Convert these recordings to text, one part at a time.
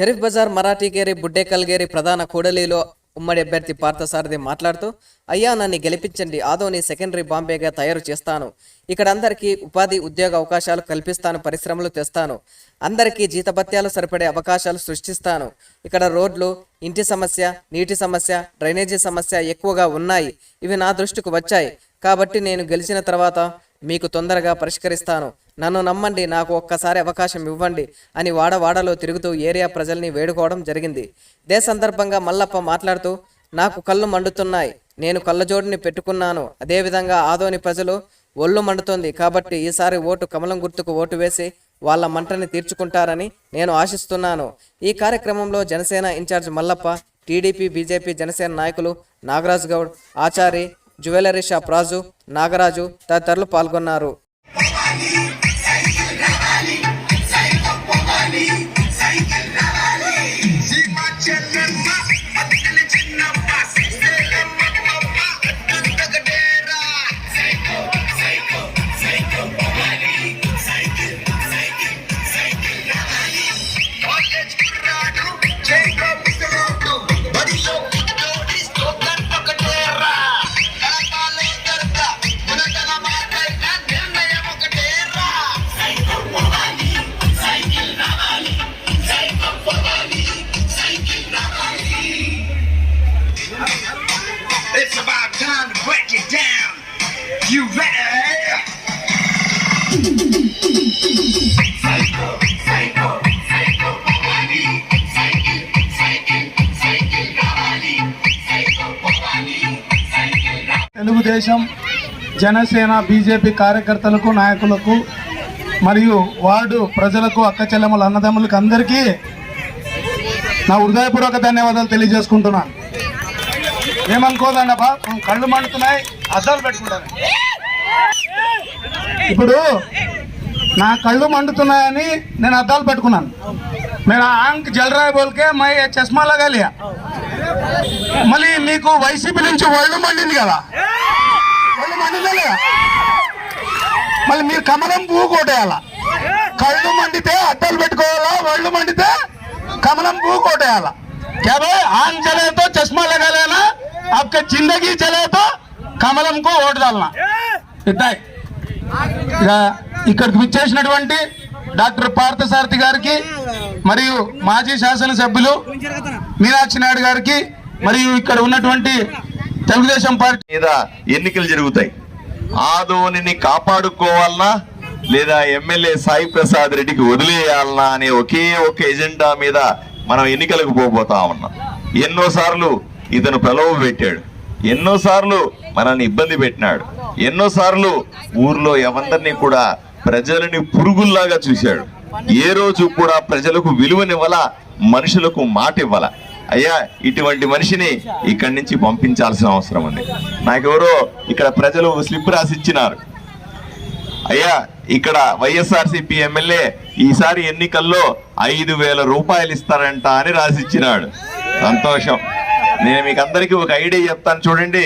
షరీఫ్ బజార్ మరాఠీగేరి బుడ్డేకల్గేరి ప్రధాన కూడలిలో ఉమ్మడి అభ్యర్థి పార్థసారథి మాట్లాడుతూ అయ్యా నన్ను గెలిపించండి. ఆదోని సెకండరీ బాంబేగా తయారు చేస్తాను. ఇక్కడ అందరికీ ఉపాధి ఉద్యోగ అవకాశాలు కల్పిస్తాను పరిశ్రమలు తెస్తాను. అందరికీ జీతభత్యాలు సరిపడే అవకాశాలు సృష్టిస్తాను. ఇక్కడ రోడ్లు ఇంటి సమస్య నీటి సమస్య డ్రైనేజీ సమస్య ఎక్కువగా ఉన్నాయి. ఇవి నా దృష్టికి వచ్చాయి. కాబట్టి నేను గెలిచిన తర్వాత మీకు తొందరగా పరిష్కరిస్తాను. నన్ను నమ్మండి నాకు ఒక్కసారి అవకాశం ఇవ్వండి అని వాడవాడలో తిరుగుతూ ఏరియా ప్రజల్ని వేడుకోవడం జరిగింది. ఇదే సందర్భంగా మల్లప్ప మాట్లాడుతూ నాకు కళ్ళు మండుతున్నాయి నేను కళ్ళజోడిని పెట్టుకున్నాను. అదేవిధంగా ఆదోని ప్రజలు ఒళ్ళు మండుతుంది కాబట్టి ఈసారి ఓటు కమలం గుర్తుకు ఓటు వేసి వాళ్ళ మంటని తీర్చుకుంటారని నేను ఆశిస్తున్నాను. ఈ కార్యక్రమంలో Janasena in charge Mallappa TDP BJP Janasena నాయకులు నాగరాజు గౌడ్ ఆచారి జ్యువెలరీ షాప్ రాజు నాగరాజు తదితరులు పాల్గొన్నారు. It's about time to break it down. You ready? Telugu Desam Janasena BJP కార్యకర్తలకు నాయకులకు మరియు వార్డు ప్రజలకు అక్క చెల్లెమ్మల అన్నదమ్ములకు అందరికీ నా హృదయపూర్వక ధన్యవాదాలు తెలియజేసుకుంటున్నాను ఏమనుకోదండి అబ్బా కళ్ళు మండుతున్నాయి అద్దాలు పెట్టుకుంటాను ఇప్పుడు నా కళ్ళు మండుతున్నాయని నేను అద్దాలు పెట్టుకున్నాను నేను ఆంక్ జలరాయ్ బోల్కే మై చష్మా లగా లియా మళ్ళీ మీకు వైసీపీ నుంచి ఒళ్ళు మండింది కదా ఒళ్ళు మండిందా లేదా మళ్ళీ మీరు కమలం పువ్వు కొట్టేయాల కళ్ళు మండితే అడ్డాలు పెట్టుకోవాలా ఒళ్ళు మండితే కమలం పువ్వు కొట్టేయాల क्या भाई आंख जले तो चश्मा लगा लेना आपका जिंदगी जले तो కమలం కు ఓటు डालना ఇద్దాయి ఇక ఇక్కడికి విచ్చేసినటువంటి డాక్టర్ పార్థసారథి గారికి మరియు మాజీ శాసనసభ్యులు మీనాక్షి నాయుడు గారికి మరియు ఇక్కడ ఉన్నటువంటి తెలుగుదేశం పార్టీ మీద ఎన్నికలు జరుగుతాయి ఆదోనిని కాపాడుకోవాలనా లేదా ఎమ్మెల్యే సాయి ప్రసాద్ రెడ్డికి వదిలేయాలనా అనే ఒకే ఒక ఎజెండా మీద మనం ఎన్నికలకు పోబోతా ఉన్నాం ఎన్నోసార్లు ఇతను ప్రలోభ పెట్టాడు. ఎన్నోసార్లు మనల్ని ఇబ్బంది పెట్టినాడు. ఎన్నోసార్లు ఊర్లో ఎవందరినీ కూడా ప్రజలని పురుగుల్లాగా చూశాడు. ఏ రోజు కూడా ప్రజలకు విలువనివ్వాల మనుషులకు మాట ఇవ్వాల అయ్యా ఇటువంటి మనిషిని ఇక్కడి నుంచి పంపించాల్సిన అవసరం ఉంది. నాకెవరో ఇక్కడ ప్రజలు స్లిప్ రాసి ఇచ్చినారు అయ్యా ఇక్కడ వైఎస్ఆర్సీపీ ఎమ్మెల్యే ఈసారి ఎన్నికల్లో ఐదు వేల రూపాయలు ఇస్తారంట అని రాసిచ్చినాడు. సంతోషం. నేను మీకు అందరికీ ఒక ఐడియా చెప్తాను చూడండి.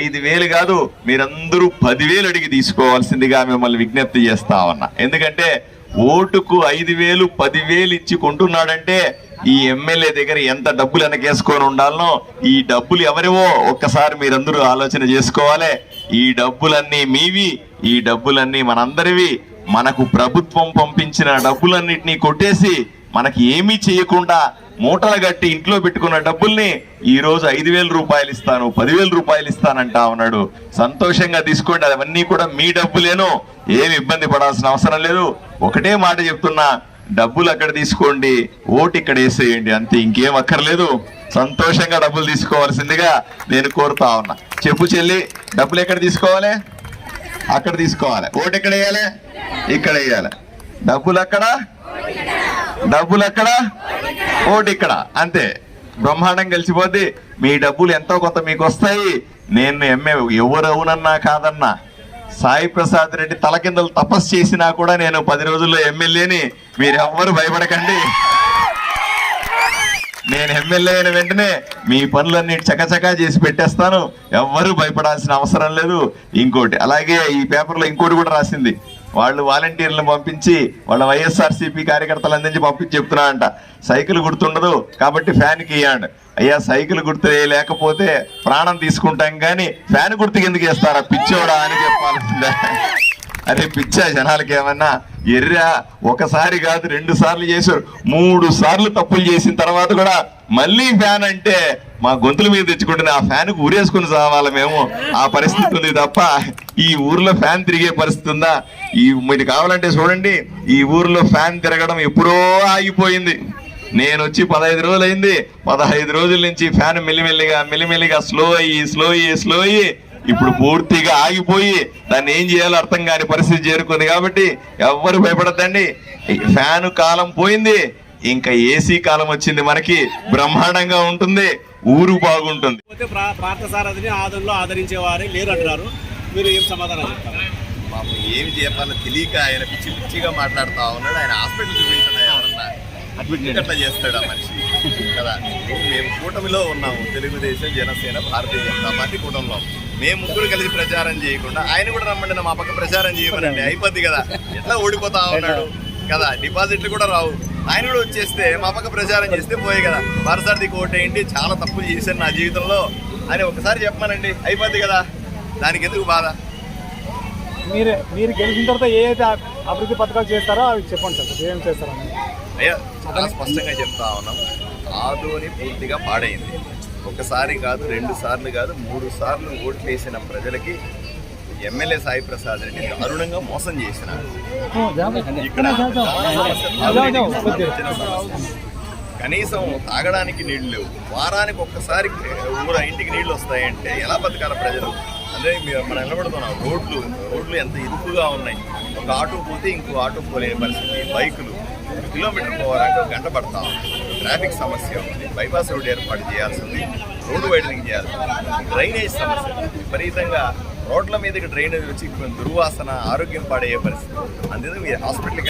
ఐదు వేలు కాదు మీరందరూ పదివేలు అడిగి తీసుకోవాల్సిందిగా మిమ్మల్ని విజ్ఞప్తి చేస్తా ఉన్నా. ఎందుకంటే ఓటుకు ఐదు వేలు పదివేలు ఇచ్చి కొంటున్నాడంటే ఈ ఎమ్మెల్యే దగ్గర ఎంత డబ్బులు వెనకేసుకొని ఉండాలనో ఈ డబ్బులు ఎవరివో ఒక్కసారి మీరందరూ ఆలోచన చేసుకోవాలి. ఈ డబ్బులన్నీ మీవి ఈ డబ్బులన్నీ మనందరివి. మనకు ప్రభుత్వం పంపించిన డబ్బులన్నింటినీ కొట్టేసి మనకి ఏమీ చేయకుండా మూటలు కట్టి ఇంట్లో పెట్టుకున్న డబ్బుల్ని ఈ రోజు ఐదు వేల రూపాయలు ఇస్తాను పదివేల రూపాయలు ఇస్తానంటా ఉన్నాడు. సంతోషంగా తీసుకోండి అవన్నీ కూడా మీ డబ్బులేను. ఏమి ఇబ్బంది పడాల్సిన అవసరం లేదు. ఒకటే మాట చెప్తున్నా డబ్బులు అక్కడ తీసుకోండి ఓటు ఇక్కడ వేసేయండి అంతే ఇంకేం అక్కర్లేదు. సంతోషంగా డబ్బులు తీసుకోవాల్సిందిగా నేను కోరుతా ఉన్నా. చెప్పు చెల్లి డబ్బులు ఎక్కడ తీసుకోవాలి? అక్కడ తీసుకోవాలి. ఓటు ఎక్కడ వేయాలి? ఇక్కడ వేయాలి. డబ్బులు అక్కడ డబ్బులు అక్కడ ఓటు ఇక్కడ అంతే. బ్రహ్మాండం కలిసిపోద్ది. మీ డబ్బులు ఎంతో కొంత మీకు వస్తాయి నేను ఎమ్మె ఎవరు అవునన్నా కాదన్నా. సాయి ప్రసాద్ రెడ్డి తలకిందలు తపస్సు చేసినా కూడా నేను పది రోజుల్లో ఎమ్మెల్యేని మీరు ఎవ్వరు భయపడకండి. నేను ఎమ్మెల్యే అయిన వెంటనే మీ పనులన్నీ చకచకా చేసి పెట్టేస్తాను. ఎవ్వరూ భయపడాల్సిన అవసరం లేదు. ఇంకోటి అలాగే ఈ పేపర్లో ఇంకోటి కూడా రాసింది. వాళ్ళు వాలంటీర్లను పంపించి వాళ్ళ వైఎస్ఆర్సీపీ కార్యకర్తలు అందించి పంపించి చెప్తున్నా అంట సైకిల్ గుర్తుండదు కాబట్టి ఫ్యాన్కి ఇయ్యండి. అయ్యా సైకిల్ గుర్తు లేకపోతే ప్రాణం తీసుకుంటాం కానీ ఫ్యాన్ గుర్తుకి ఎందుకు వేస్తారా? పిచ్చోడా అని చెప్పాల్సిందే. అరే పిచ్చా జనాలకి ఏమన్నా? ఎర్రా ఒకసారి కాదు రెండు సార్లు చేశారు. మూడు సార్లు తప్పులు చేసిన తర్వాత కూడా మళ్ళీ ఫ్యాన్ అంటే మా గొంతుల మీద తెచ్చుకుంటున్న ఆ ఫ్యాన్ ఊరేసుకుని సావాలి మేము. ఆ పరిస్థితి ఉంది తప్ప ఈ ఊర్లో ఫ్యాన్ తిరిగే పరిస్థితి ఉందా? ఈ మీకు కావాలంటే చూడండి ఈ ఊర్లో ఫ్యాన్ తిరగడం ఎప్పుడో ఆగిపోయింది. నేను వచ్చి పదహైదు రోజులు అయింది పదహైదు రోజుల నుంచి ఫ్యాన్ మెల్లిమెల్లిగా మెల్లిమెల్లిగా స్లో అయ్యి స్లో అయ్యి స్లో అయ్యి ఇప్పుడు పూర్తిగా ఆగిపోయి దాన్ని ఏం చేయాలో అర్థం కాని పరిస్థితి చేరుకుంది కాబట్టి ఎవ్వరు భయపడద్దండి. ఫ్యాన్ కాలం పోయింది. ఇంకా ఏసీ కాలం వచ్చింది మనకి బ్రహ్మాండంగా ఉంటుంది ఊరు బాగుంటుంది. పోతే ప్రా- పార్థసారథిని ఆదంలో ఆదరించేవారే లేరు అంటున్నారు మీరు ఏం సమాధానం చెప్తారు? పాపం ఏమి చెప్పాలో తెలియక ఆయన పిచ్చి పిచ్చిగా మాట్లాడుతా ఉన్నాడు. ఆయన హాస్పిటల్ చూపించండి ఎవరన్నా. అడ్మిట్ అట్లా చేస్తాడు ఆ మనిషి? కదా? మేము కూటమిలో ఉన్నాము. తెలుగుదేశం జనసేన భారతీయ జనతా పార్టీ కూటమిలో మేము ముగ్గురు కలిసి ప్రచారం చేయకుండా ఆయన కూడా రమ్మండి మా పక్క ప్రచారం చేయమనండి. అయిపోద్ది కదా? ఎట్లా ఓడిపోతా ఉన్నాడు? కదా? డిపాజిట్లు కూడా రావు. ఆయన కూడా వచ్చేస్తే మా పక్క ప్రచారం చేస్తే పోయే కదా. భారసార్థికి ఓటేయండి చాలా తప్పులు చేశాను నా జీవితంలో. అని ఒకసారి చెప్పమనండి అయిపోద్ది కదా. దానికి ఎందుకు బాధ? మీరు మీరు గెలిచిన తర్వాత ఏ అయితే అభివృద్ధి పథకాలు చేస్తారో అవి చెప్పండి సార్ ఏం చేస్తారని అయ్యా చాలా స్పష్టంగా చెప్తా ఉన్నాం. ఆదోని పూర్తిగా పాడైంది. ఒకసారి కాదు రెండు సార్లు కాదు మూడు సార్లు ఓట్లు వేసిన ప్రజలకి ఎమ్మెల్యే సాయి ప్రసాద్ రెడ్డి దారుణంగా మోసం చేసిన ఇక్కడ. కనీసం తాగడానికి నీళ్ళు లేవు. వారానికి ఒక్కసారి ఊర ఇంటికి నీళ్ళు వస్తాయంటే ఎలా బతకాలి ప్రజలు? అదే మీరు మనం నిలబడుతున్నాం. రోడ్లు రోడ్లు ఎంత ఇరుకుగా ఉన్నాయి. ఒక ఆటో పోతే ఇంకో ఆటో పోలేని పరిస్థితి. బైకులు కిలోమీటర్ పోవాలంటే ఒక గంట పడతా ట్రాఫిక్ సమస్య ఉంది. బైపాస్ రోడ్ ఏర్పాటు చేయాల్సింది. రోడ్డు వైడనింగ్ చేయాల్సి డ్రైనేజ్ సమస్య విపరీతంగా రోడ్ల మీదకి డ్రైనేజ్ వచ్చి దుర్వాసన ఆరోగ్యం పాడయ్యే పరిస్థితి అందుకే మీరు హాస్పిటల్కి